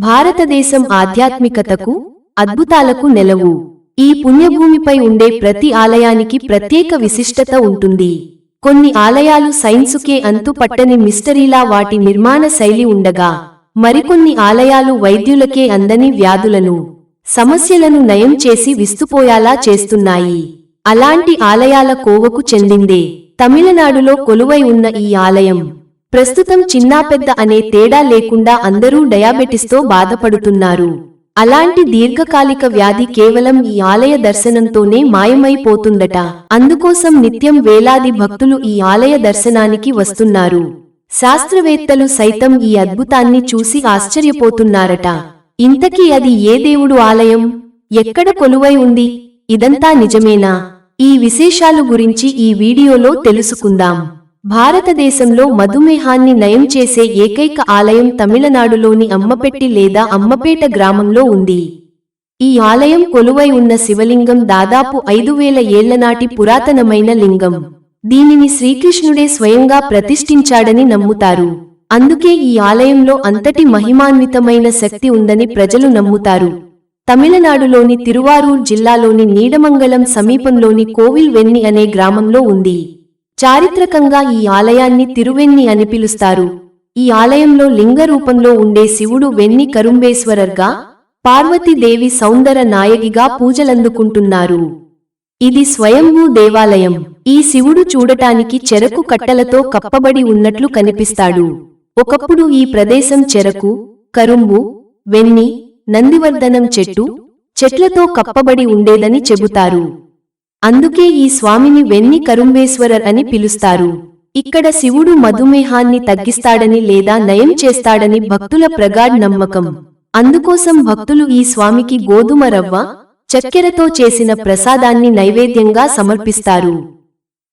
భారతదేశం ఆధ్యాత్మికతకు అద్భుతాలకు నెలవు. ఈ పుణ్యభూమిపై ఉండే ప్రతి ఆలయానికి ప్రత్యేక విశిష్టత ఉంటుంది. కొన్ని ఆలయాలు సైన్సుకే అంతు పట్టని మిస్టరీలా వాటి నిర్మాణ శైలి ఉండగా మరికొన్ని ఆలయాలు వైద్యులకే అందని వ్యాధులను సమస్యలను నయం చేసి విస్తుపోయాలా చేస్తున్నాయి. అలాంటి ఆలయాల కోవకు చెందిందే. తమిళనాడులో కొలువై ఉన్న ఈ ఆలయం. ప్రస్తుతం చిన్నా పెద్ద అనే తేడా లేకుండా అందరూ డయాబెటిస్తో బాధపడుతున్నారు. అలాంటి దీర్ఘకాలిక వ్యాధి కేవలం ఈ ఆలయ దర్శనంతోనే మాయమైపోతుందట. అందుకోసం నిత్యం వేలాది భక్తులు ఈ ఆలయ దర్శనానికి వస్తున్నారు. శాస్త్రవేత్తలు సైతం ఈ అద్భుతాన్ని చూసి ఆశ్చర్యపోతున్నారట. ఇంతకీ అది ఏ దేవుడు ఆలయం? ఎక్కడ కొలువై ఉంది? ఇదంతా నిజమేనా? ఈ విశేషాలు గురించి ఈ వీడియోలో తెలుసుకుందాం. భారతదేశంలో మధుమేహాన్ని నయం చేసే ఏకైక ఆలయం తమిళనాడులోని అమ్మపెట్టి లేదా అమ్మపేట గ్రామంలో ఉంది. ఈ ఆలయం కొలువై ఉన్న శివలింగం దాదాపు ఐదు వేల ఏళ్ళనాటి పురాతనమైన లింగం. దీనిని శ్రీకృష్ణుడే స్వయంగా ప్రతిష్ఠించాడని నమ్ముతారు. అందుకే ఈ ఆలయంలో అంతటి మహిమాన్వితమైన శక్తి ఉందని ప్రజలు నమ్ముతారు. తమిళనాడులోని తిరువారూర్ జిల్లాలోని నీడమంగళం సమీపంలోని కోవిల్ వెన్ని అనే గ్రామంలో ఉంది. చారిత్రకంగా ఈ ఆలయాన్ని తిరువెన్ని అని పిలుస్తారు. ఈ ఆలయంలో లింగ రూపంలో ఉండే శివుడు వెన్ని కరుంబేశ్వరర్గా పార్వతీదేవి సౌందర నాయకిగా పూజలందుకుంటున్నారు. ఇది స్వయంభూ దేవాలయం. ఈ శివుడు చూడటానికి చెరకు కట్టలతో కప్పబడి ఉన్నట్లు కనిపిస్తాడు. ఒకప్పుడు ఈ ప్రదేశం చెరకు కరుంబు వెన్ని నందివర్ధనం చెట్టు చెట్లతో కప్పబడి ఉండేదని చెబుతారు. అందుకే ఈ స్వామిని వెన్ని కరుంబేశ్వరర్ అని పిలుస్తారు. ఇక్కడ శివుడు మధుమేహాన్ని తగ్గిస్తాడని లేదా నయం చేస్తాడని భక్తుల ప్రగాఢ్ నమ్మకం. అందుకోసం భక్తులు ఈ స్వామికి గోధుమ రవ్వ చక్కెరతో చేసిన ప్రసాదాన్ని నైవేద్యంగా సమర్పిస్తారు.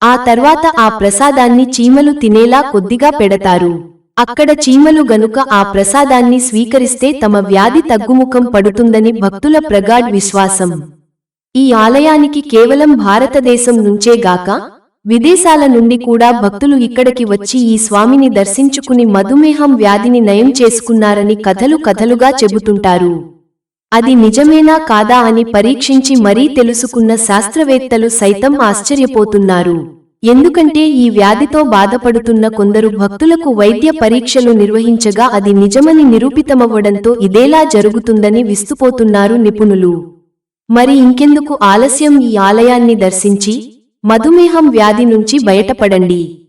ఆ తర్వాత ఆ ప్రసాదాన్ని చీమలు తినేలా కొద్దిగా పెడతారు. అక్కడ చీమలు గనుక ఆ ప్రసాదాన్ని స్వీకరిస్తే తమ వ్యాధి తగ్గుముఖం పడుతుందని భక్తుల ప్రగాఢ్ విశ్వాసం. ఈ ఆలయానికి కేవలం భారతదేశం నుంచే గాక విదేశాల నుండి కూడా భక్తులు ఇక్కడికి వచ్చి ఈ స్వామిని దర్శించుకుని మధుమేహం వ్యాధిని నయం చేసుకున్నారని కథలు కథలుగా చెబుతుంటారు. అది నిజమేనా కాదా అని పరీక్షించి మరీ తెలుసుకున్న శాస్త్రవేత్తలు సైతం ఆశ్చర్యపోతున్నారు. ఎందుకంటే ఈ వ్యాధితో బాధపడుతున్న కొందరు భక్తులకు వైద్య పరీక్షలు నిర్వహించగా అది నిజమని నిరూపితమవ్వడంతో ఇదేలా జరుగుతుందని విస్తుపోతున్నారు నిపుణులు. మరి ఇంకెందుకు ఆలస్యం ఈ ఆలయాన్ని దర్శించి మధుమేహం వ్యాధి నుంచి బయటపడండి.